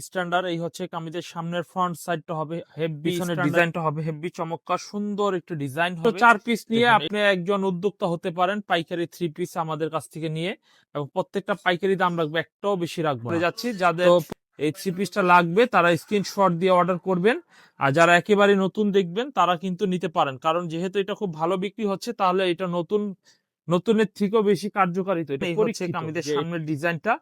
Standard এই হচ্ছে কামিজের সামনের ফ্রন্ট সাইডটা হবে হেভি পিছনের ডিজাইনটা হবে হেভি চমৎকার সুন্দর একটা ডিজাইন হবে। চার পিস নিয়ে আপনি একজন উদ্যোক্তা হতে পারেন পাইকারি থ্রি পিস আমাদের কাছ থেকে নিয়ে এবং প্রত্যেকটা পাইকারি দাম রাখবে একটাও বেশি রাখব। যাচ্ছি যাদের এই থ্রি পিসটা লাগবে তারা স্ক্রিনশট দিয়ে অর্ডার করবেন আর যারা একেবারে নতুন দেখবেন তারা কিন্তু নিতে পারেন। কারণ যেহেতু এটা খুব ভালো বিক্রি হচ্ছে তাহলে এটা নতুন নতুনের থেকেও বেশি কার্যকারিতা। এটা হচ্ছে কামিজের যে- সামনের ডিজাইনটা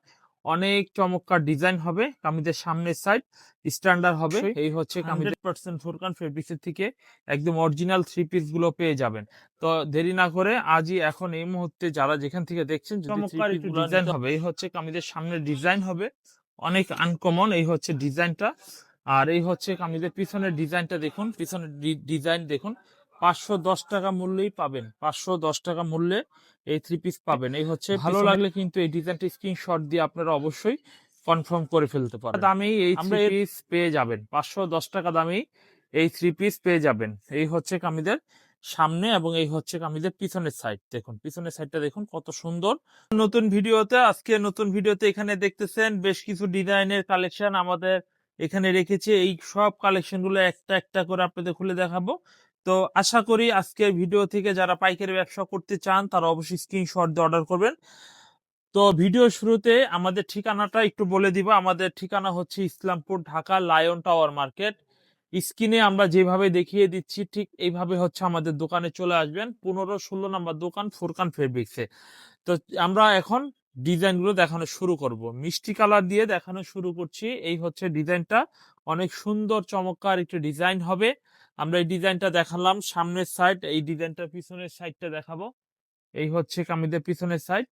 অনেক চমৎকার ডিজাইন হবে কামিজের সামনের সাইড স্ট্যান্ডার্ড হবে। এই হচ্ছে হান্ড্রেড পার্সেন্ট ফোরকান ফেব্রিক্সের থেকে একদম অরিজিনাল থ্রি পিসগুলো পেয়ে যাবেন। তো দেরি না করে আজই এখন এই মুহূর্তে যারা যেখান থেকে দেখছেন চমৎকার ডিজাইন হবে এই হচ্ছে কামিজের সামনের ডিজাইন হবে। অনেক আনকমন এই হচ্ছে ডিজাইনটা আর এই হচ্ছে কামিজের পিছনের ডিজাইনটা দেখুন পিছনের ডিজাইন দেখুন। পাঁচশো দশ টাকা মূল্যেই পাবেন। পাঁচশো দশ টাকা মূল্যে এই থ্রি পিস পাবেন। এই হচ্ছে ভালো লাগলে কিন্তু এই ডিজাইনটা স্ক্রিনশট দিয়ে আপনারা অবশ্যই কনফার্ম করে ফেলতে পারেন দামেই এই থ্রি পিস পেয়ে যাবেন। পাঁচশো দশ টাকা দামেই এই থ্রি পিস পেয়ে যাবেন। এই হচ্ছে কামিদের সামনে এবং এই হচ্ছে কামিদের পিছনের সাইড দেখুন পিছনের সাইডটা দেখুন কত সুন্দর। নতুন ভিডিওতে আজকে নতুন ভিডিওতে এখানে দেখতেছেন বেশ কিছু ডিজাইনের কালেকশন আমাদের এখানে রেখেছি। এই সব কালেকশনগুলো একটা একটা করে আপনাদের খুলে দেখাবো। তো আশা করি আজকের ভিডিও থেকে যারা পাইকারি ব্যবসা করতে চান, তারা অবশ্যই স্ক্রিনশট দিয়ে অর্ডার করবেন। তো ভিডিও শুরুতে আমাদের ঠিকানাটা একটু বলে দিব। আমাদের ঠিকানা হচ্ছে Islampur Dhaka lion tower market. স্ক্রিনে আমরা যেভাবে দেখিয়ে দিচ্ছি, ঠিক এইভাবে হচ্ছে আমাদের দোকানে চলে আসবেন। পনেরো ষোলো নাম্বার দোকান ফুরকান ফেব্রিক্সে তো আমরা এখন ডিজাইনগুলো দেখানো শুরু করব। মিষ্টি কালার দিয়ে দেখানো শুরু করছি। এই হচ্ছে ডিজাইনটা। অনেক সুন্দর, চমৎকার একটি ডিজাইন হবে। আমরা এই ডিজাইনটা দেখালাম, সামনের সাইড এই ডিজাইনটা পিছনের সাইডটা দেখাবো। এই হচ্ছে কামিজের পিছনের সাইড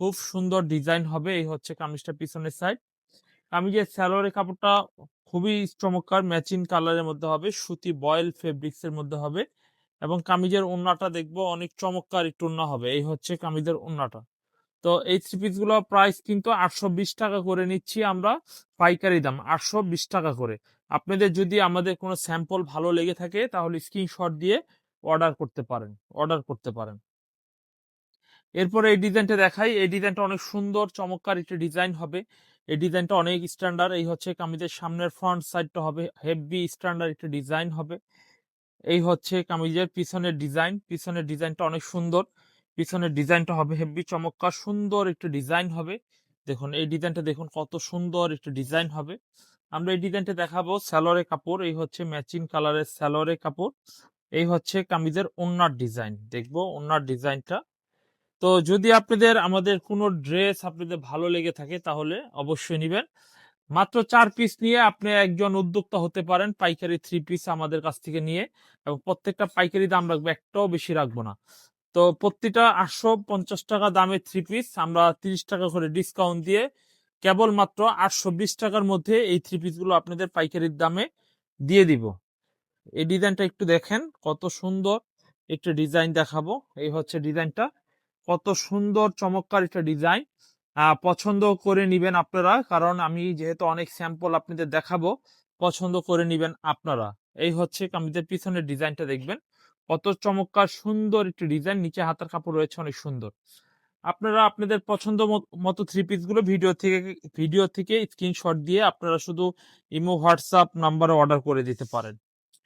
খুব সুন্দর ডিজাইন হবে, এই হচ্ছে কামিজটা পিছনের সাইড কামিজের স্যালোয়ারের কাপড়টা খুবই চমৎকার ম্যাচিং কালারের মধ্যে হবে, সুতি বয়েল ফেব্রিক্স এর মধ্যে হবে। এবং কামিজের ওন্নাটা দেখব, অনেক চমৎকার একটু ওন্না হবে, এই হচ্ছে কামিজের ওন্নাটা। তো এই থ্রি পিসগুলো প্রাইস কিন্তু আটশো বিশ টাকা করে নিচ্ছি আমরা পাইকারি দাম, আটশো বিশ টাকা করে। আপনাদের যদি আমাদের কোনো স্যাম্পল ভালো লেগে থাকে, তাহলে স্ক্রিনশট দিয়ে অর্ডার করতে পারেন অর্ডার করতে পারেন। এরপরে এই ডিজাইনটা দেখাই, এই ডিজাইনটা অনেক সুন্দর, চমৎকার একটি ডিজাইন হবে। এই ডিজাইনটা অনেক স্ট্যান্ডার্ড এই হচ্ছে কামিজের সামনের ফ্রন্ট সাইডটা হবে হেভি স্ট্যান্ডার্ড একটি ডিজাইন হবে। এই হচ্ছে কামিজের পিছনের ডিজাইন পিছনের ডিজাইনটা অনেক সুন্দর। পিছনের ডিজাইনটা হবে হেভি চমৎকার, সুন্দর একটি ডিজাইন হবে। দেখুন, এই ডিজাইনটা দেখুন কত সুন্দর একটি ডিজাইন হবে। আমরা এই ডিজাইনটা দেখাবো স্যালোরে কাপড়, এই হচ্ছে ম্যাচিং কালারের স্যালোরে কাপড়, এই হচ্ছে কামিজের ওন্নার ডিজাইন। দেখব ওন্নার ডিজাইনটা। তো যদি আপনাদের, আমাদের কোনো ড্রেস আপনাদের ভালো লেগে থাকে তাহলে অবশ্যই নেবেন। মাত্র চার পিস নিয়ে আপনি একজন উদ্যোক্তা হতে পারেন পাইকারি থ্রি পিস আমাদের কাছ থেকে নিয়ে এবং প্রত্যেকটা পাইকারি দাম রাখব একটাও বেশি রাখব না। তো প্রতিটা আটশো পঞ্চাশ টাকা দামের থ্রি পিস আমরা তিরিশ টাকা করে ডিসকাউন্ট দিয়ে কেবলমাত্র আটশো বিশ টাকার মধ্যে এই থ্রি পিসগুলো আপনাদের পাইকারির দামে দিয়ে দিব। এই ডিজাইনটা একটু দেখেন, কত সুন্দর একটা ডিজাইন দেখাবো। এই হচ্ছে ডিজাইনটা। কত সুন্দর, চমৎকার একটা ডিজাইন। পছন্দ করে নিবেন আপনারা, কারণ আমি যেহেতু অনেক স্যাম্পল আপনাদের দেখাবো, পছন্দ করে নিবেন আপনারা। এই হচ্ছে কামিজের পিছনের ডিজাইনটা দেখবেন। কত চমৎকার সুন্দর একটি ডিজাইন, নিচে হাতার কাপড় রয়েছে, অনেক সুন্দর। আপনারা আপনাদের পছন্দ মত- থ্রি পিসগুলো ভিডিও থেকে ভিডিও থেকে স্ক্রিনশট দিয়ে আপনারা শুধু ইমো হোয়াটসঅ্যাপ নাম্বারে অর্ডার করে দিতে পারেন।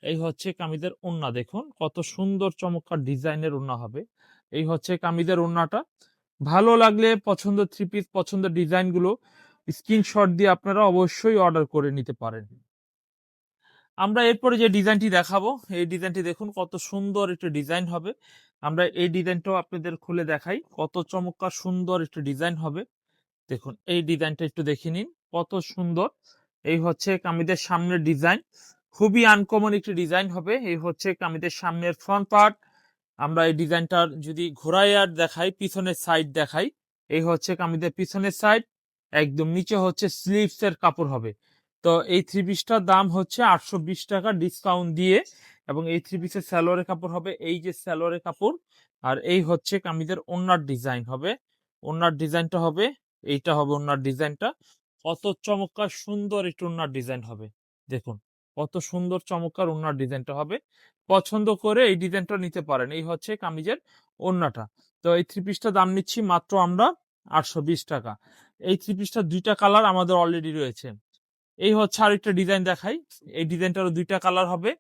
এই হচ্ছে কামিজের ওন্না দেখুন কত সুন্দর চমৎকার ডিজাইনের ওন্না হবে। এই হচ্ছে কামিজের ওন্নাটা ভালো লাগলে পছন্দ থ্রি পিস পছন্দের ডিজাইনগুলো স্ক্রিনশট দিয়ে আপনারা অবশ্যই অর্ডার করে নিতে পারেন। আমরা এরপরে যে ডিজাইনটি দেখাবো, এই ডিজাইনটি দেখুন কত সুন্দর একটা ডিজাইন হবে। আমরা এই ডিজাইনটাও আপনাদের খুলে দেখাই, কত চমৎকার সুন্দর একটা ডিজাইন হবে। দেখুন, এই ডিজাইনটা একটু দেখে নিন, কত সুন্দর। এই হচ্ছে কামিদের সামনের ডিজাইন, খুবই আনকমন একটি ডিজাইন হবে। এই হচ্ছে কামিদের সামনের ফ্রন্ট পার্ট আমরা এই ডিজাইনটার যদি ঘোরাই আর দেখাই, পিছনের সাইড দেখাই, এই হচ্ছে কামিদের পিছনের সাইড একদম নিচে হচ্ছে স্লিভস এর কাপড় হবে। তো এই থ্রি পিসটার দাম হচ্ছে আটশো বিশ টাকা ডিসকাউন্ট দিয়ে এবং এই থ্রি পিসের স্যালোয়ারের কাপড় হবে এই যে স্যালোয়ারের কাপড়। আর এই হচ্ছে কামিজের ওনার ডিজাইন হবে। ওনার ডিজাইনটা হবে, এইটা হবে ওনার ডিজাইনটা। কত চমৎকার সুন্দর একটু ওনার ডিজাইন হবে। দেখুন, কত সুন্দর চমৎকার ওনার ডিজাইনটা হবে। পছন্দ করে এই ডিজাইনটা নিতে পারেন। এই হচ্ছে কামিজের ওন্নাটা। তো এই থ্রি পিসটা দাম নিচ্ছি মাত্র আমরা আটশো বিশ টাকা। এই থ্রি পিসটা দুইটা কালার আমাদের অলরেডি রয়েছে। এই হচ্ছে আরেকটা ডিজাইন দেখাই। এই ডিজাইনটারও দুইটা কালার হবে।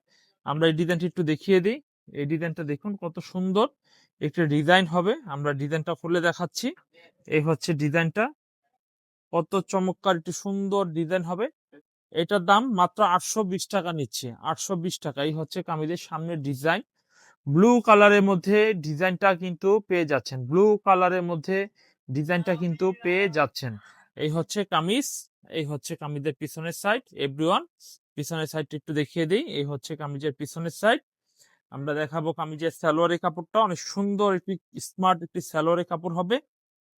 আমরা এই ডিজাইনটা একটু দেখিয়ে দিই। এই ডিজাইনটা দেখুন কত সুন্দর। একটা ডিজাইন হবে। আমরা ডিজাইনটা খুলে দেখাচ্ছি। এই হচ্ছে ডিজাইনটা কত চমৎকার একটি সুন্দর ডিজাইন হবে। এটার দাম মাত্র আটশো বিশ টাকা নিচ্ছে। আটশো বিশ টাকা। এই হচ্ছে কামিজের সামনের ডিজাইন ব্লু কালারের মধ্যে ডিজাইনটা কিন্তু পেয়ে যাচ্ছেন। ব্লু কালারের মধ্যে ডিজাইনটা কিন্তু পেয়ে যাচ্ছেন। এই হচ্ছে কামিজ। এই হচ্ছে কামিজের পিছনের সাইড এভরিওয়ান পিছনের সাইডটা একটু দেখিয়ে দিই, এই হচ্ছে কামিজের পিছনের সাইড আমরা দেখাবো কামিজের সালোয়ারের কাপড়টা, অনেক সুন্দর একটি স্মার্ট একটি সালোয়ারের কাপড় হবে।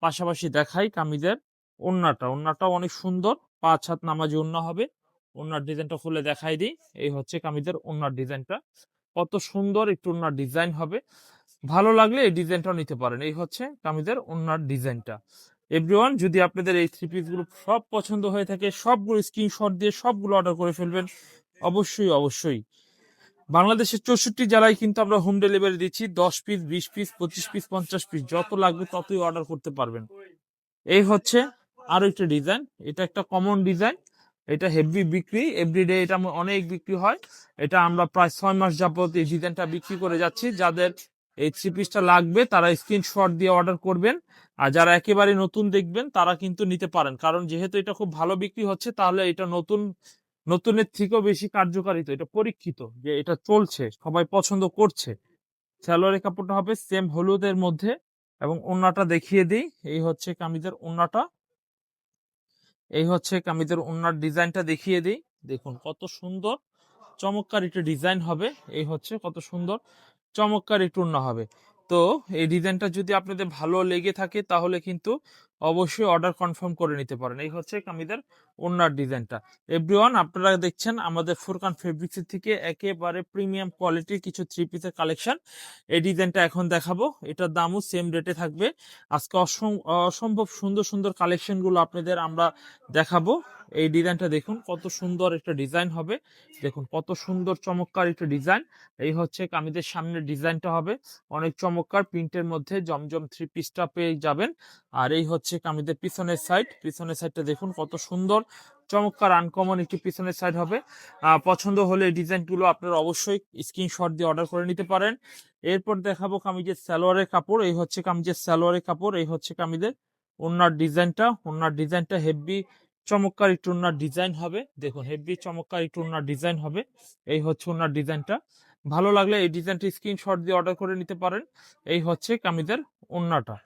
পাশাপাশি দেখাই কামিজের ওন্নাটা, ওন্নাটাও অনেক সুন্দর, পাঁচ হাত নামাজি ওন্না হবে। ওন্নার ডিজাইনটা খুলে দেখাই দিই, এই হচ্ছে কামিজের ওন্নার ডিজাইনটা। কত সুন্দর একটু ওন্নার ডিজাইন হবে। ভালো লাগলে এই ডিজাইনটাও নিতে পারেন, এই হচ্ছে কামিজের ওন্নার ডিজাইনটা। এভরিওয়ান যদি আপনাদের এই থ্রি পিসগুলো সব পছন্দ হয়ে থাকে, সবগুলো স্ক্রিনশট দিয়ে সবগুলো অর্ডার করে ফেলবেন। অবশ্যই অবশ্যই। বাংলাদেশের চৌষট্টি জেলায় কিন্তু আমরা হোম ডেলিভারি দিচ্ছি। দশ পিস বিশ পিস পঁচিশ পিস পঞ্চাশ পিস যত লাগবে ততই অর্ডার করতে পারবেন। এই হচ্ছে আরও একটা ডিজাইন এটা একটা কমন ডিজাইন এটা হেভি বিক্রি। এভরিডে এটা অনেক বিক্রি হয়। এটা আমরা প্রায় ছয় মাস যাবত এই ডিজাইনটা বিক্রি করে যাচ্ছি। যাদের এই থ্রি পিসটা লাগবে, তারা স্ক্রিনশট দিয়ে অর্ডার করবেন। আর যারা একেবারে নতুন দেখবেন, তারা কিন্তু নিতে পারেন। কারণ যেহেতু এটা খুব ভালো বিক্রি হচ্ছে, তাহলে এটা নতুন, নতুনের থেকেও বেশি কার্যকারিত, এটা পরীক্ষিত যে এটা চলছে, সবাই পছন্দ করছে। সালোয়ারের কাপড়টা হবে সেম হলুদের মধ্যে এবং ওন্নাটা দেখিয়ে দিই। এই হচ্ছে কামিজের ওন্নাটা। এই হচ্ছে কামিজের ওন্নার ডিজাইনটা দেখিয়ে দিই। দেখুন কত সুন্দর, চমৎকার একটা ডিজাইন হবে। এই হচ্ছে কত সুন্দর। চমৎকার একটু ওন্না হবে। তো এই ডিজাইনটা যদি আপনাদের ভালো লেগে থাকে তাহলে কিন্তু অবশ্যই অর্ডার কনফার্ম করে নিতে পারেন। এই হচ্ছে কামিদের ওন্নার ডিজাইনটা। এভরিওয়ান আপনারা দেখছেন আমাদের ফুরকান ফেব্রিক্স থেকে একেবারে প্রিমিয়াম কোয়ালিটির কিছু থ্রি পিসের কালেকশন এই ডিজাইনটা এখন দেখাবো। এটার দামও সেম রেটে থাকবে। আজকে অসম- অসম্ভব সুন্দর সুন্দর কালেকশনগুলো আপনাদের আমরা দেখাবো। এই ডিজাইনটা দেখুন, কত সুন্দর একটা ডিজাইন হবে। দেখুন, কত সুন্দর চমৎকার একটা ডিজাইন। এই হচ্ছে কামিজের সামনের ডিজাইনটা হবে। অনেক চমৎকার প্রিন্টের মধ্যে জমজম থ্রি পিসটা পেয়ে যাবেন। আর এই হচ্ছে কামিজের পিছনের সাইড পিছনের সাইডটা দেখুন কত সুন্দর, চমৎকার আনকমন একটি পিছনের সাইড হবে। পছন্দ হলে ডিজাইনগুলো আপনারা অবশ্যই স্ক্রিনশট দিয়ে অর্ডার করে নিতে পারেন। এরপর দেখাবো কামিজের সালোয়ারের কাপড়। এই হচ্ছে কামিজের সালোয়ারের কাপড়। এই হচ্ছে কামিজের ওনার ডিজাইনটা ওনার ডিজাইনটা হেভি চমৎকার একটু ওনার ডিজাইন হবে। দেখুন হেভি চমৎকার একটু ওনার ডিজাইন হবে। এই হচ্ছে ওনার ডিজাইনটা ভালো লাগলে এই ডিজাইনটি স্ক্রিনশট দিয়ে অর্ডার করে নিতে পারেন। এই হচ্ছে কামিজের ওন্নাটা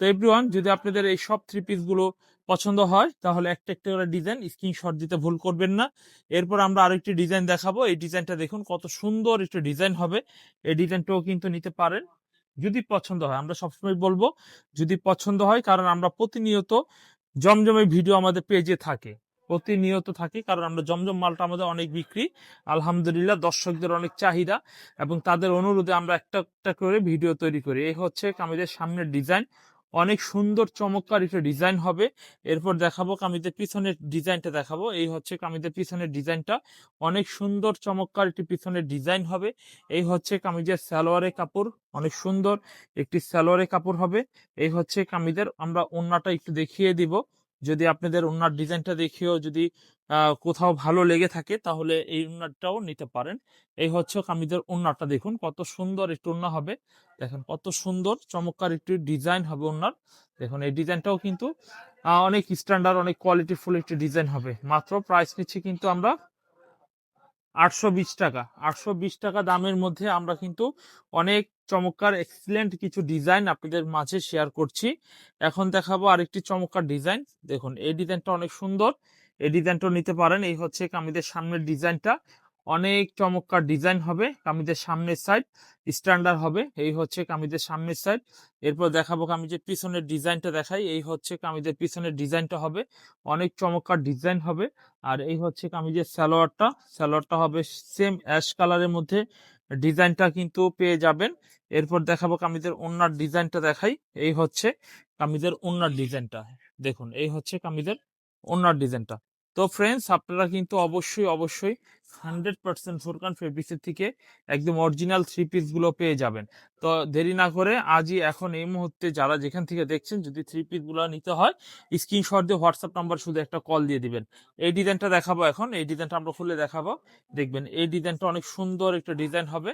তো এভরিওয়ান যদি আপনাদের এই সব থ্রি পিসগুলো পছন্দ হয়, তাহলে একটা একটা করে ডিজাইন স্ক্রিনশট দিতে ভুল করবেন না। এরপর আমরা আরেকটি ডিজাইন দেখাবো। এই ডিজাইনটা দেখুন, কত সুন্দর একটা ডিজাইন হবে। এই ডিজাইনটাও কিন্তু নিতে পারেন, যদি পছন্দ হয়। আমরা সবসময় বলব, যদি পছন্দ হয়, কারণ আমরা প্রতিনিয়ত জমজমে ভিডিও আমাদের পেজে থাকে। প্রতিনিয়ত থাকে, কারণ আমরা জমজম মালটা আমাদের অনেক বিক্রি। আলহামদুলিল্লাহ, দর্শকদের অনেক চাহিদা এবং তাদের অনুরোধে আমরা একটা একটা করে ভিডিও তৈরি করি। এই হচ্ছে কামিজের সামনের ডিজাইন অনেক সুন্দর, চমৎকার একটা ডিজাইন হবে। এরপর দেখাবো কামিজের পিছনের ডিজাইনটা দেখাবো। এই হচ্ছে কামিজের পিছনের ডিজাইনটা। অনেক সুন্দর, চমৎকার একটি পিছনের ডিজাইন হবে। এই হচ্ছে কামিজের সালোয়ারের কাপড়। অনেক সুন্দর একটি সালোয়ারের কাপড় হবে। এই হচ্ছে কামিজের। আমরা ওন্নাটা একটু দেখিয়ে দিব। যদি আপনাদের ওন্নার ডিজাইনটা দেখিয়েও যদি কোথাও ভালো লেগে থাকে, তাহলে এই ওন্নাটাও নিতে পারেন। এই হচ্ছে কামিজের ওন্নাটা দেখুন, কত সুন্দর একটু ওন্না হবে। দেখেন কত সুন্দর, চমৎকার একটি ডিজাইন হবে ওনার দেখুন, এই ডিজাইনটাও কিন্তু অনেক স্ট্যান্ডার্ড, অনেক কোয়ালিটিফুল একটি ডিজাইন হবে। মাত্র প্রাইস নিচ্ছি কিন্তু আমরা আটশো বিশ টাকা। আটশো বিশ টাকা দামের মধ্যে আমরা কিন্তু অনেক চমৎকার এক্সিলেন্ট কিছু ডিজাইন আপনাদের মাঝে শেয়ার করছি। এখন দেখাবো আরেকটি চমৎকার ডিজাইন দেখুন, এই ডিজাইনটা অনেক সুন্দর। এই ডিজাইনটা নিতে পারেন। এই হচ্ছে কামিদের সামনের ডিজাইনটা অনেক চমৎকার ডিজাইন হবে কামিদের সামনের সাইড স্ট্যান্ডার্ড হবে, এই হচ্ছে কামিজের সামনের সাইড এরপর দেখাবো কামিজের পিছনের ডিজাইনটা দেখাই। এই হচ্ছে কামিজের পিছনের ডিজাইনটা হবে। অনেক চমৎকার ডিজাইন হবে। আর এই হচ্ছে কামিজের সালোয়ারটা। সালোয়ারটা হবে সেম অ্যাশ কালারের মধ্যে। ডিজাইনটা কিন্তু পেয়ে যাবেন। এরপর দেখাবো কামিজের ওনার ডিজাইনটা দেখাই। এই হচ্ছে কামিজের ওনার ডিজাইনটা। দেখুন, এই হচ্ছে কামিজের ওনার ডিজাইনটা। তো ফ্রেন্ডস আপনারা কিন্তু অবশ্যই অবশ্যই হান্ড্রেড পার্সেন্ট ফোরকান ফেব্রিক্সের থেকে একদম অরিজিনাল থ্রি পিসগুলো পেয়ে যাবেন। তো দেরি না করে আজই এখন এই মুহূর্তে যারা যেখান থেকে দেখছেন, যদি থ্রি পিসগুলো নিতে হয় স্ক্রিনশট দিয়ে হোয়াটসঅ্যাপ নাম্বার শুধু একটা কল দিয়ে দিবেন। এই ডিজাইনটা দেখাবো এখন, এই ডিজাইনটা আমরা খুলে দেখাবো। দেখবেন এই ডিজাইনটা অনেক সুন্দর একটা ডিজাইন হবে।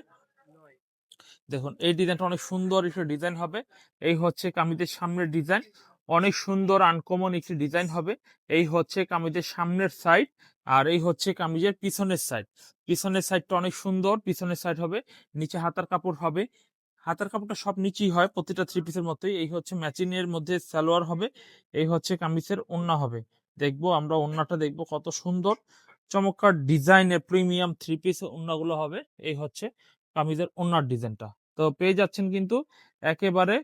দেখুন, এই ডিজাইনটা অনেক সুন্দর একটা ডিজাইন হবে। এই হচ্ছে কামিজের সামনের ডিজাইন অনেক সুন্দর আনকমন একটি ডিজাইন হবে। এই হচ্ছে কামিজের সামনের সাইড আর এই হচ্ছে কামিজের পিছনের সাইড পিছনের সাইডটা অনেক সুন্দর, পিছনের সাইড হবে, নিচে হাতার কাপড় হবে। হাতার কাপড়টা সব নিচেই হয়, প্রতিটা থ্রি পিসের মতোই এই হচ্ছে ম্যাচিং এর মধ্যে সালোয়ার হবে, এই হচ্ছে কামিজের ওন্না হবে। দেখব আমরা ওন্নাটা দেখব কত সুন্দর। চমৎকার ডিজাইনের প্রিমিয়াম থ্রি পিস ওন্নাগুলো হবে। এই হচ্ছে কামিজের ওন্নার ডিজাইনটা তো পেয়ে যাচ্ছেন কিন্তু একেবারে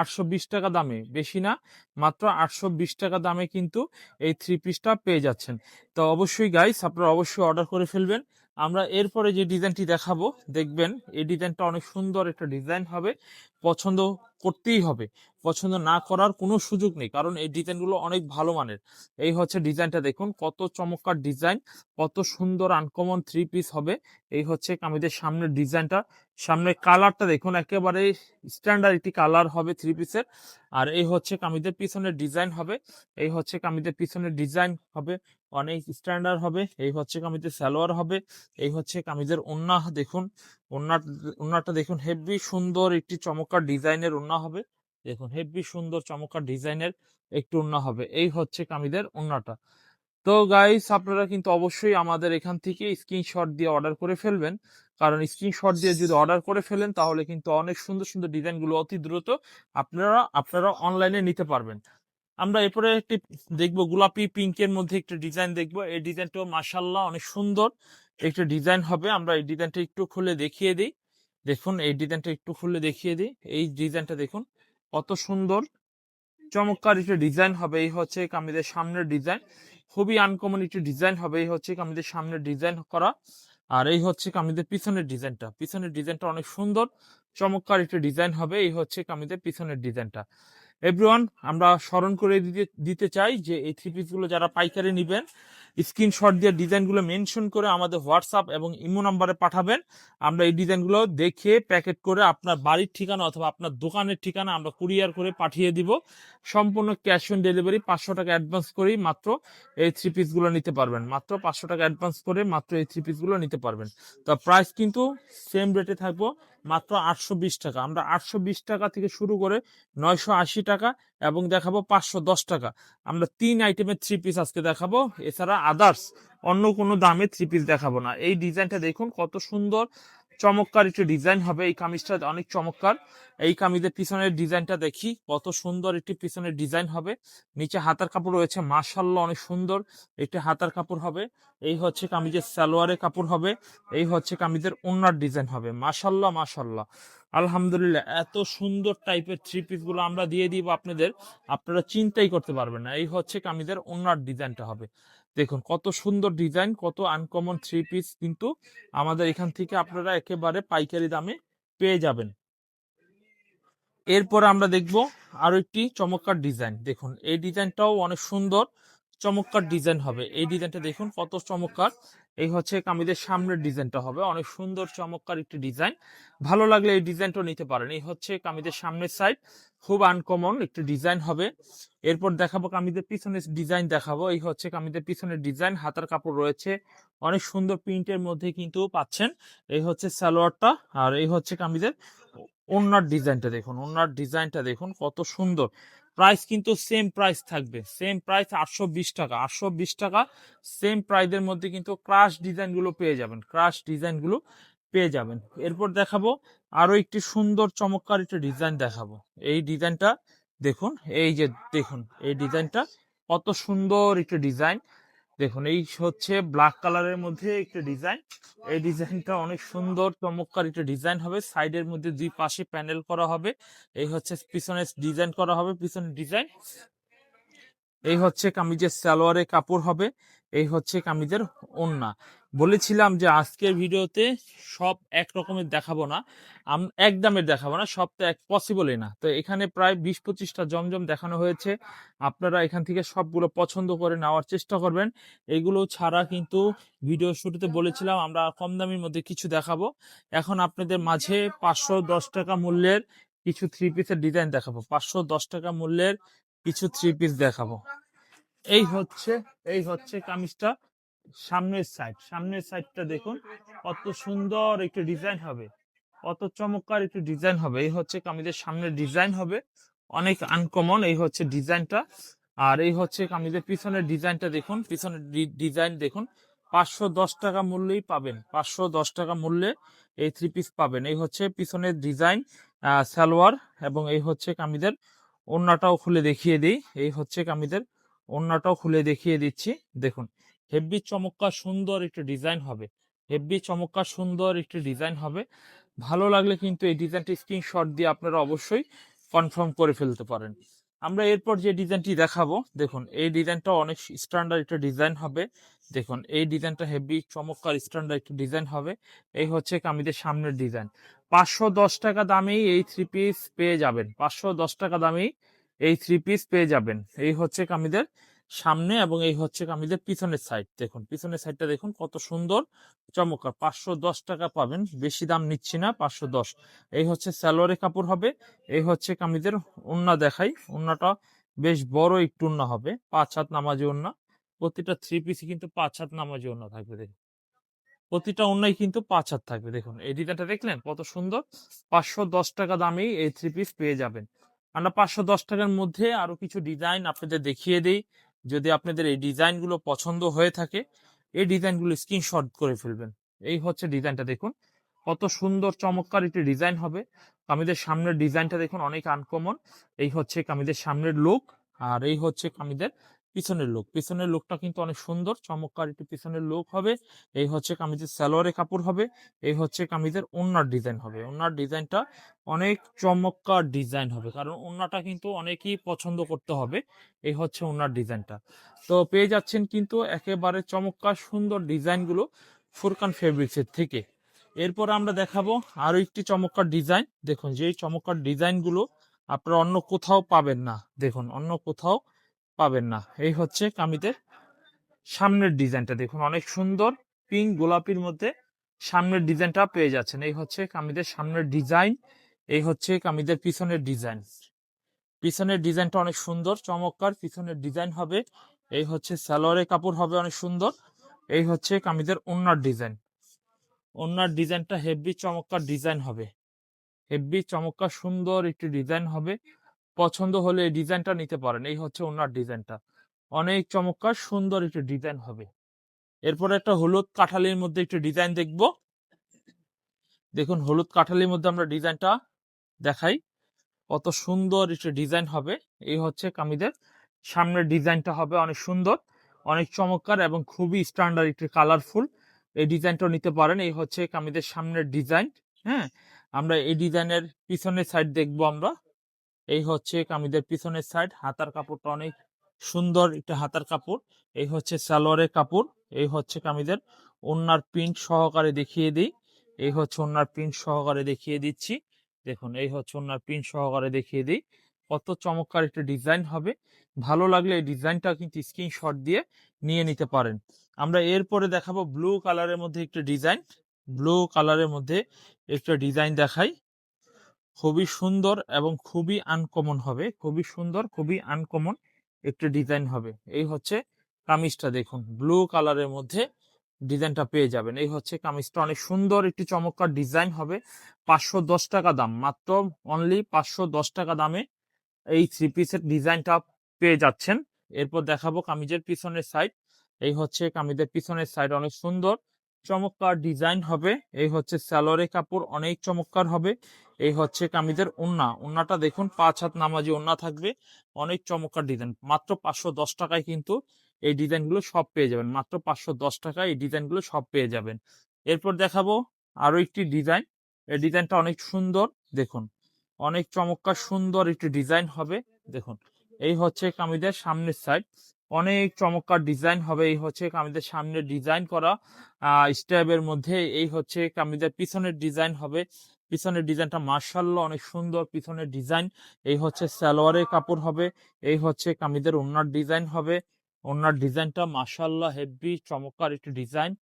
আটশো বিশ টাকা দামে। বেশি না, মাত্র আটশো বিশ টাকা দামে কিন্তু এই থ্রি পিসটা পেয়ে যাচ্ছেন। তো অবশ্যই গাইস আপনারা অবশ্যই অর্ডার করে ফেলবেন। আমরা এরপরে যে ডিজাইনটি দেখাবো, দেখবেন এই ডিজাইনটা অনেক সুন্দর একটা ডিজাইন হবে, পছন্দ করতেই হবে। পছন্দ না করার কোনো সুযোগ নেই, কারণ এই ডিজাইনগুলো অনেক ভালো মানের। এই হচ্ছে ডিজাইনটা দেখুন, কত চমৎকার ডিজাইন, কত সুন্দর আনকমন থ্রি পিস হবে। এই হচ্ছে কামিজের সামনের ডিজাইনটা। সামনের কালারটা দেখুন, একেবারে স্ট্যান্ডার্ড একটি কালার হবে থ্রি পিসের আর এই হচ্ছে কামিজের পিছনের ডিজাইন হবে। এই হচ্ছে কামিজের পিছনের ডিজাইন হবে। অনেক স্ট্যান্ডার্ড হবে। এই হচ্ছে কামিজের সালোয়ার হবে। এই হচ্ছে কামিজের ওন্না, দেখুন। ওন্না ওন্নাটা দেখুন, হেভি সুন্দর একটি চমৎকার ডিজাইনের ওন্না হবে। দেখুন, হেভি সুন্দর চমৎকার ডিজাইনের একটি ওন্না হবে। এই হচ্ছে কামিজের ওন্নাটা। তো গাইস আপনারা কিন্তু অবশ্যই আমাদের এখান থেকে স্ক্রিনশট দিয়ে অর্ডার করে ফেলবেন। কারণ স্ক্রিনশট দিয়ে যদি অর্ডার করে ফেলেন, তাহলে কিন্তু অনেক সুন্দর সুন্দর ডিজাইনগুলো অতি দ্রুত আপনারা আপনারা অনলাইনে নিতে পারবেন। আমরা এরপরে একটি দেখব, গোলাপি পিঙ্কের মধ্যে একটা ডিজাইন দেখব। এই ডিজাইনটাও মাসাল্লাহ অনেক সুন্দর। একটা ডিজাইন হবে, আমরা এই ডিজাইনটা একটু খুলে দেখিয়ে দিই। দেখুন, এই ডিজাইনটা একটু খুলে দেখিয়ে দিই। এই ডিজাইনটা দেখুন, কত সুন্দর, চমৎকার একটা ডিজাইন হবে। এই হচ্ছে কামিজের সামনের ডিজাইন খুবই আনকমন একটি ডিজাইন হবে। এই হচ্ছে কামিজের সামনের ডিজাইন করা। আর এই হচ্ছে কামিজের পিছনের ডিজাইনটা পিছনের ডিজাইনটা অনেক সুন্দর, চমৎকার একটা ডিজাইন হবে। এই হচ্ছে কামিজের পিছনের ডিজাইনটা এভরিওয়ান আমরা স্মরণ করে দিতে দিতে চাই যে এই থ্রি পিসগুলো যারা পাইকারি নেবেন স্ক্রিনশট দিয়ে ডিজাইনগুলো মেনশন করে আমাদের হোয়াটসঅ্যাপ এবং ইমো নাম্বারে পাঠাবেন। আমরা এই ডিজাইনগুলো দেখে প্যাকেট করে আপনার বাড়ির ঠিকানা অথবা আপনার দোকানের ঠিকানা আমরা কুরিয়ার করে পাঠিয়ে দিব। সম্পূর্ণ ক্যাশ অন ডেলিভারি পাঁচশো টাকা অ্যাডভান্স করেই মাত্র এই থ্রি পিসগুলো নিতে পারবেন। মাত্র পাঁচশো টাকা অ্যাডভান্স করে মাত্র এই থ্রি পিসগুলো নিতে পারবেন। তো প্রাইস কিন্তু সেম রেটে থাকব। মাত্র আটশো বিশ টাকা। আমরা আটশো বিশ টাকা থেকে শুরু করে নয়শো আশি টাকা এবং দেখাবো পাঁচশো দশ টাকা। আমরা তিন আইটেমের থ্রি পিস আজকে দেখাবো। এছাড়া আদার্স অন্য কোনো দামে থ্রি পিস দেখাবো না। এই ডিজাইনটা দেখুন কত সুন্দর। চমৎকার একটি ডিজাইন হবে এই কামিজটা, অনেক চমৎকার। এই কামিজের পিছনের ডিজাইনটা দেখি, কত সুন্দর একটি পিছনের ডিজাইন হবে। নিচে হাতার কাপড় রয়েছে মার্শাল্লাহ অনেক সুন্দর একটি হাতার কাপড় হবে। এই হচ্ছে কামিজের সালোয়ারের কাপড় হবে, এই হচ্ছে কামিজের ওনার ডিজাইন হবে। মাশাল্লাহ মাশাল্লাহ আলহামদুলিল্লাহ, এত সুন্দর টাইপের থ্রি পিসগুলো আমরা দিয়ে দিব আপনাদের, আপনারা চিন্তাই করতে পারবেন না। এই হচ্ছে কামিজের ওনার ডিজাইনটা হবে। দেখুন, কত সুন্দর ডিজাইন, কত আনকমন থ্রি পিস কিন্তু আমাদের এখান থেকে আপনারা একেবারে পাইকারি দামে পেয়ে যাবেন। এরপর আমরা দেখব আরও একটি চমৎকার ডিজাইন। দেখুন, এই ডিজাইনটাও অনেক সুন্দর। চমৎকার ডিজাইন হবে। এই ডিজাইনটা দেখুন কত চমৎকার। এই হচ্ছে কামিজের সামনের ডিজাইনটা হবে। অনেক সুন্দর, চমৎকার একটি ডিজাইন। ভালো লাগলে এই ডিজাইনটা নিতে পারেন। এই হচ্ছে কামিজের সামনের সাইড খুব আনকমন একটি ডিজাইন হবে। এরপর দেখাবো কামিজের পিছনের ডিজাইন দেখাবো। এই হচ্ছে কামিজের পিছনের ডিজাইন। হাতার কাপড় রয়েছে। অনেক সুন্দর প্রিন্টের মধ্যে কিন্তু পাচ্ছেন। এই হচ্ছে সালোয়ারটা আর এই হচ্ছে কামিজের ওনার ডিজাইনটা দেখুন। ওনার ডিজাইনটা দেখুন কত সুন্দর। প্রাইস কিন্তু সেম প্রাইস থাকবে। সেম প্রাইস আটশো বিশ টাকা। আটশো বিশ টাকা সেম প্রাইসের মধ্যে কিন্তু ক্রাশ ডিজাইনগুলো পেয়ে যাবেন। ক্রাশ ডিজাইনগুলো পেয়ে যাবেন। এরপর দেখাবো আরও একটি সুন্দর চমৎকার একটা ডিজাইন দেখাবো। এই ডিজাইনটা দেখুন, এই যে দেখুন, এই ডিজাইনটা কত সুন্দর একটি ডিজাইন দেখুন, এই হচ্ছে ব্ল্যাক কালারের মধ্যে একটা ডিজাইন এই ডিজাইনটা অনেক সুন্দর, চমৎকার একটা ডিজাইন হবে। সাইডের মধ্যে দুই পাশে প্যানেল করা হবে। এই হচ্ছে পিছনে ডিজাইন করা হবে, পিছনে ডিজাইন এই হচ্ছে কামিজের সালোয়ারের কাপড় হবে। এই হচ্ছে কামিজের ওন্না। বলেছিলাম যে আজকের ভিডিওতে সব এক রকমের দেখাবো না এক দামের দেখাবো না, সব তো এক পসিবলই না। তো এখানে প্রায় বিশ পঁচিশটা জমজম দেখানো হয়েছে। আপনারা এখান থেকে সবগুলো পছন্দ করে নেওয়ার চেষ্টা করবেন। এগুলো ছাড়া কিন্তু ভিডিও শুরুতে বলেছিলাম, আমরা কম দামের মধ্যে কিছু দেখাবো। এখন আপনাদের মাঝে পাঁচশো দশ টাকা মূল্যের কিছু থ্রি পিসের ডিজাইন দেখাবো। পাঁচশো দশ টাকা মূল্যের কিছু থ্রি পিস দেখাবো। এই হচ্ছে এই হচ্ছে কামিজটা সামনের সাইড সামনের সাইডটা দেখুন, কত সুন্দর একটু ডিজাইন হবে, কত চমৎকার একটু ডিজাইন হবে, এই হচ্ছে কামিজের সামনের ডিজাইন হবে, অনেক আনকমন এই হচ্ছে ডিজাইনটা আর এই হচ্ছে কামিজের পিছনের ডিজাইনটা দেখুন, পিছনের ডিজাইন দেখুন, পাঁচশো দশ টাকা মূল্যেই পাবেন, পাঁচশো দশ টাকা মূল্যে এই থ্রি পিস পাবেন, এই হচ্ছে পিছনের ডিজাইন সালোয়ার এবং এই হচ্ছে কামিজের ওড়নাটাও খুলে দেখিয়ে দিই, এই হচ্ছে কামিজের ওড়নাটাও খুলে দেখিয়ে দিচ্ছি। দেখুন হেভি চমৎকার, সুন্দর একটি ডিজাইন হবে। হেভি চমৎকার, সুন্দর একটি ডিজাইন হবে। ভালো লাগলে কিন্তু এই ডিজাইনটি স্ক্রিনশট দিয়ে আপনারা অবশ্যই কনফার্ম করে ফেলতে পারেন। আমরা এরপর যে ডিজাইনটি দেখাবো, দেখুন, এই ডিজাইনটা অনেক স্ট্যান্ডার্ড একটা ডিজাইন হবে। দেখুন, এই ডিজাইনটা হেভি চমৎকার, স্ট্যান্ডার্ড একটা ডিজাইন হবে। এই হচ্ছে কামিদের সামনের ডিজাইন। পাঁচশো দশ টাকা দামেই এই থ্রি পিস পেয়ে যাবেন। পাঁচশো দশ টাকা দামেই এই থ্রি পিস পেয়ে যাবেন। এই হচ্ছে কামিদের সামনে এবং এই হচ্ছে কামিজের পিছনের সাইড দেখুন, পিছনের সাইডটা দেখুন, কত সুন্দর, চমৎকার। পাঁচশো দশ টাকা পাবেন, বেশি দাম নিচ্ছি না, পাঁচশো দশ। এই হচ্ছে স্যালোয়ারের কাপড় হবে, এই হচ্ছে কামিজের ওন্না দেখাই। ওন্নাটা বেশ বড় একটু উন্না হবে, পাঁচ হাত নামাজি ওন্না প্রতিটা থ্রি পিসই কিন্তু পাঁচ হাত নামাজি ওন্না থাকবে, দেখুন। প্রতিটা ওন্নাই কিন্তু পাঁচ হাত থাকবে, দেখুন। এই ডিজাইনটা দেখলেন, কত সুন্দর, পাঁচশো দশ টাকা দামেই এই থ্রি পিস পেয়ে যাবেন। আমরা পাঁচশো দশ টাকার মধ্যে আরও কিছু ডিজাইন আপনাদের দেখিয়ে দিই। যদি আপনাদের এই ডিজাইনগুলো পছন্দ হয়ে থাকে, এই ডিজাইনগুলো স্ক্রিনশট করে ফেলবেন। এই হচ্ছে ডিজাইনটা দেখুন। কত সুন্দর, চমৎকার একটি ডিজাইন হবে। কামিদের সামনের ডিজাইনটা দেখুন অনেক আনকমন এই হচ্ছে কামিদের সামনের লুক আর এই হচ্ছে কামিদের পিছনের লোক। পিছনের লোকটা কিন্তু অনেক সুন্দর, চমৎকার একটি পিছনের লোক হবে। এই হচ্ছে কামিজের সালোয়ারের কাপড় হবে, এই হচ্ছে কামিজের ওনার ডিজাইন হবে। ওনার ডিজাইনটা অনেক চমৎকার ডিজাইন হবে, কারণ ওনাটা কিন্তু অনেকেই পছন্দ করতে হবে, এই হচ্ছে ওনার ডিজাইনটা। তো পেয়ে যাচ্ছেন কিন্তু একেবারে চমৎকার সুন্দর ডিজাইনগুলো ফুরকান ফেব্রিক্সের থেকে। এরপর আমরা দেখাবো আরও একটি চমৎকার ডিজাইন। দেখুন, যেই চমৎকার ডিজাইনগুলো আপনারা অন্য কোথাও পাবেন না। দেখুন, অন্য কোথাও পাবেন না। এই হচ্ছে কামিদের সামনের ডিজাইনটা। দেখুন, অনেক সুন্দর পিঙ্ক গোলাপির মধ্যে সামনের ডিজাইনটা পেয়ে যাচ্ছেন। এই হচ্ছে কামিদের সামনের ডিজাইন, এই হচ্ছে কামিদের পিছনের ডিজাইন। পিছনের ডিজাইনটা অনেক সুন্দর, চমৎকার পিছনের ডিজাইন হবে। এই হচ্ছে সালোয়ারের কাপড় হবে অনেক সুন্দর। এই হচ্ছে কামিদের ওন্নার ডিজাইন। ওন্নার ডিজাইনটা হেভি চমৎকার ডিজাইন হবে। হেভি চমৎকার সুন্দর একটি ডিজাইন হবে। পছন্দ হলে এই ডিজাইনটা নিতে পারেন। এই হচ্ছে ওনার ডিজাইনটা। অনেক চমৎকার, সুন্দর একটি ডিজাইন হবে। এরপর একটা হলুদ কাঠালির মধ্যে একটি ডিজাইন দেখব। দেখুন, হলুদ কাঠালির মধ্যে আমরা ডিজাইনটা দেখাই। কত সুন্দর একটি ডিজাইন হবে। এই হচ্ছে কামিদের সামনের ডিজাইনটা হবে অনেক সুন্দর, অনেক চমৎকার এবং খুবই স্ট্যান্ডার্ড একটি কালারফুল এই ডিজাইনটা নিতে পারেন। এই হচ্ছে কামিদের সামনের ডিজাইন হ্যাঁ? আমরা এই ডিজাইনের পিছনের সাইড দেখব আমরা। এই হচ্ছে কামিদের পিছনের সাইড হাতার কাপড়টা অনেক সুন্দর একটা হাতার কাপড়। এই হচ্ছে সালোয়ারের কাপড়। এই হচ্ছে কামিদের ওনার প্রিন্ট সহকারে দেখিয়ে দিই। এই হচ্ছে ওনার প্রিন্ট সহকারে দেখিয়ে দিচ্ছি। দেখুন, এই হচ্ছে ওনার প্রিন্ট সহকারে দেখিয়ে দিই। কত চমৎকার একটা ডিজাইন হবে। ভালো লাগলে এই ডিজাইনটা কিন্তু স্ক্রিনশট দিয়ে নিয়ে নিতে পারেন। আমরা এরপরে দেখাবো ব্লু কালারের মধ্যে একটা ডিজাইন ব্লু কালারের মধ্যে একটা ডিজাইন দেখাই। খুবই সুন্দর এবং খুবই আনকমন হবে। খুবই সুন্দর, খুবই আনকমন একটি ডিজাইন হবে। এই হচ্ছে কামিজটা দেখুন। ব্লু কালারের মধ্যে ডিজাইনটা পেয়ে যাবেন। এই হচ্ছে কামিজটা। অনেক সুন্দর একটি চমৎকার ডিজাইন হবে। পাঁচশো দশ টাকা দাম। মাত্র অনলি পাঁচশো দশ টাকা দামে এই থ্রি পিসের ডিজাইনটা পেয়ে যাচ্ছেন। এরপর দেখাবো কামিজের পিছনের সাইড এই হচ্ছে কামিজের পিছনের সাইড অনেক সুন্দর, চমৎকার ডিজাইন হবে। এই হচ্ছে স্যালোরে কাপড় অনেক চমৎকার হবে। এই হচ্ছে কামিজের ওন্না ওন্নাটা দেখুন, পাঁচ হাত নামাজি ওন্না থাকবে। অনেক চমৎকার ডিজাইন মাত্র পাঁচশো দশ টাকায় কিন্তু এই ডিজাইনগুলো সব পেয়ে যাবেন। মাত্র পাঁচশো দশ টাকায় এই ডিজাইনগুলো সব পেয়ে যাবেন। এরপর দেখাবো আরও একটি ডিজাইন এই ডিজাইনটা অনেক সুন্দর, দেখুন। অনেক চমৎকার সুন্দর একটি ডিজাইন হবে, দেখুন। এই হচ্ছে কামিজের সামনের সাইড অনেক চমৎকার ডিজাইন হবে, এই হচ্ছে কামিজের সামনে ডিজাইন করা। স্ট্যাবের মধ্যে এই হচ্ছে কামিজের পিছনের ডিজাইন হবে। পিছনের ডিজাইনটা মার্শাল্লাহ অনেক সুন্দর পিছনের ডিজাইন। এই হচ্ছে সালোয়ারের কাপড় হবে, এই হচ্ছে কামিজের ওনার ডিজাইন হবে। ওনার ডিজাইনটা মার্শাল্লাহ হেভি চমৎকার একটি ডিজাইন,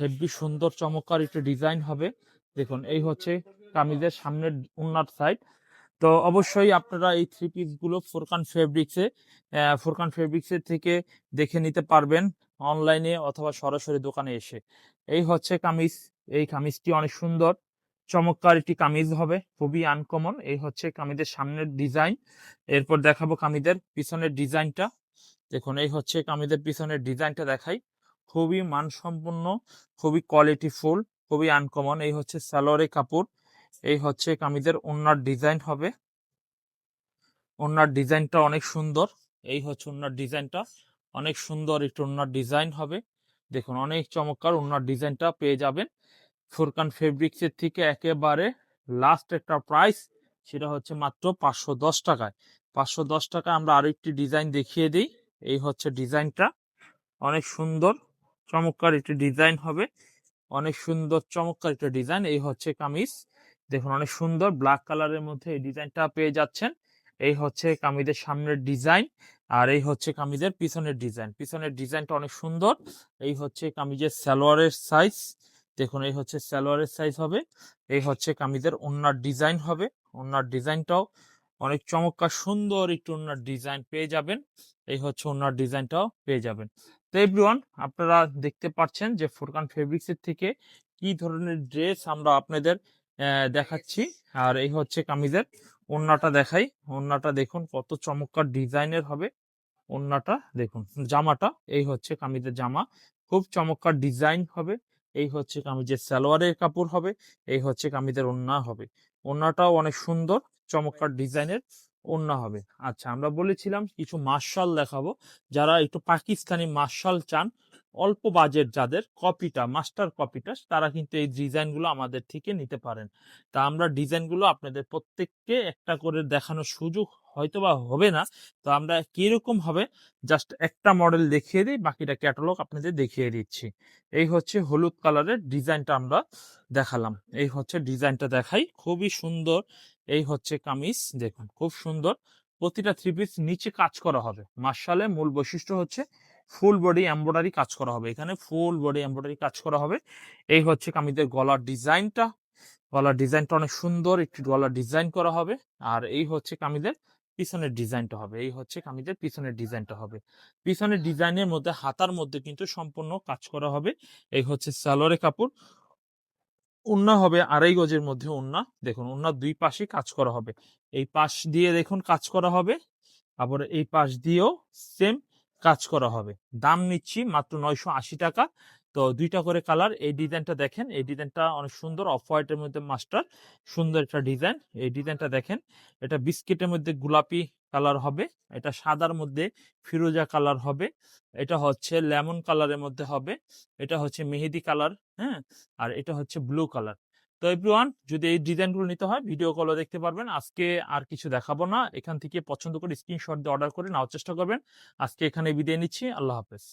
হেভি সুন্দর চমৎকার একটি ডিজাইন হবে। দেখুন, এই হচ্ছে কামিজের সামনের ওনার সাইড তো অবশ্যই আপনারা এই থ্রি পিসগুলো ফোরকান ফেব্রিক্সে ফোরকান ফেব্রিক্সের থেকে দেখে নিতে পারবেন অনলাইনে অথবা সরাসরি দোকানে এসে। এই হচ্ছে কামিজ, এই কামিজটি অনেক সুন্দর। চমৎকার একটি কামিজ হবে, খুবই আনকমন এই হচ্ছে কামিজের সামনের ডিজাইন এরপর দেখাবো কামিজের পিছনের ডিজাইনটা দেখুন, এই হচ্ছে কামিজের পিছনের ডিজাইনটা দেখাই। খুবই মানসম্পন্ন, খুবই কোয়ালিটি ফুল খুবই আনকমন এই হচ্ছে সালোয়ারের কাপড়। এই হচ্ছে কামিজের ওনার ডিজাইন হবে। ওনার ডিজাইনটা অনেক সুন্দর। এই হচ্ছে ওনার ডিজাইনটা অনেক সুন্দর একটু ওনার ডিজাইন হবে। দেখুন, অনেক চমৎকার ওনার ডিজাইনটা পেয়ে যাবেন। ফুরকান ফেব্রিক্সের থেকে একেবারে লাস্ট একটা প্রাইস সেটা হচ্ছে মাত্র পাঁচশো দশ টাকায়। পাঁচশো দশ টাকা আমরা আরও একটি ডিজাইন দেখিয়ে দিই, এই হচ্ছে ডিজাইনটা অনেক সুন্দর, চমৎকার একটি ডিজাইন হবে। অনেক সুন্দর, চমৎকার একটা ডিজাইন এই হচ্ছে কামিজ। দেখুন, অনেক সুন্দর ব্ল্যাক কালারের মধ্যে এই ডিজাইনটা পেয়ে যাচ্ছেন। এই হচ্ছে কামিজের সামনের ডিজাইন আর এই হচ্ছে কামিজের পিছনের ডিজাইন পিছনের ডিজাইনটা অনেক সুন্দর, এই হচ্ছে কামিজের সালোয়ারের সাইজ দেখুন, এই হচ্ছে সালোয়ারের সাইজ হবে, এই হচ্ছে কামিজের ওনার ডিজাইন হবে। ওনার ডিজাইনটাও অনেক চমৎকার, সুন্দর একটু ওনার ডিজাইন পেয়ে যাবেন। এই হচ্ছে ওনার ডিজাইনটাও পেয়ে যাবেন। তো এভরিওয়ান আপনারা দেখতে পাচ্ছেন যে ফোরকান ফেব্রিক্সের থেকে কি ধরনের ড্রেস আমরা আপনাদের দেখাচ্ছি। আর এই হচ্ছে কামিজের ওন্নাটা দেখাই। ওন্নাটা দেখুন, কত চমৎকার ডিজাইনের হবে। ওন্নাটা দেখুন, জামাটা, এই হচ্ছে কামিজের জামা। খুব চমৎকার ডিজাইন হবে। এই হচ্ছে কামিজের সালোয়ারের কাপড় হবে এই হচ্ছে কামিজের ওন্না হবে। ওন্নাটাও অনেক সুন্দর চমৎকার ডিজাইনের। ওন্না হবে। আচ্ছা আমরা বলেছিলাম কিছু মার্শাল দেখাবো। যারা একটু পাকিস্তানি মার্শাল চান, অল্প বাজেট যাদের, কপিটা, মাস্টার কপিটা, তারা কিন্তু এই ডিজাইনগুলো আমাদের থেকে নিতে পারেন। তা আমরা ডিজাইনগুলো আপনাদের প্রত্যেককে একটা করে দেখানোর সুযোগ হয়তো বা হবে না। তো আমরা কীরকম হবে, জাস্ট একটা মডেল দেখিয়ে দিই, বাকিটা ক্যাটালগ আপনাদের দেখিয়ে দিচ্ছি। এই হচ্ছে হলুদ কালারের ডিজাইনটা আমরা দেখালাম। এই হচ্ছে ডিজাইনটা দেখাই। খুবই সুন্দর এই হচ্ছে কামিজ। দেখুন, খুব সুন্দর। প্রতিটা থ্রি পিস নিচে কাজ করা হবে। মার্শালে মূল বৈশিষ্ট্য হচ্ছে ফুল বডি এমব্রয়ডারি কাজ করা হবে। এখানে ফুল বডি এমব্রয়ডারি কাজ করা হবে। এই হচ্ছে কামিজের গলার ডিজাইনটা। গলার ডিজাইনটা অনেক সুন্দর। একটি গলার ডিজাইন করা হবে। আর এই হচ্ছে কামিজের পিছনের ডিজাইনটা হবে। এই হচ্ছে কামিজের পিছনের ডিজাইনটা হবে। পিছনের ডিজাইনের মধ্যে, হাতার মধ্যে কিন্তু সম্পূর্ণ কাজ করা হবে। এই হচ্ছে সালোয়ারের কাপড়। উন্না হবে আড়াই গজের মধ্যে উন্না। দেখুন, উন্নার দুই পাশে কাজ করা হবে। এই পাশ দিয়ে দেখুন কাজ করা হবে, আবার এই পাশ দিয়েও সেম কাজ করা হবে। দাম নিচ্ছি মাত্র নয়শো আশি টাকা। তো দুইটা করে কালার এই ডিজাইনটা দেখেন, এই ডিজাইনটা অনেক সুন্দর অফ হোয়াইটের মধ্যে মাস্টার সুন্দর একটা ডিজাইন এই ডিজাইনটা দেখেন, এটা বিস্কিটের মধ্যে গোলাপি কালার হবে, এটা সাদার মধ্যে ফিরোজা কালার হবে, এটা হচ্ছে লেমন কালারের মধ্যে হবে, এটা হচ্ছে মেহেদি কালার হ্যাঁ আর এটা হচ্ছে ব্লু কালার তো এভরিওয়ান যদি এই ডিজাইনগুলো নিতে হয় ভিডিও কলও দেখতে পারবেন। আজকে আর কিছু দেখাবো না, এখান থেকে পছন্দ করে স্ক্রিনশট দিয়ে অর্ডার করে নেওয়ার চেষ্টা করবেন। আজকে এখানে বিদায় নিচ্ছি, আল্লাহ হাফেজ।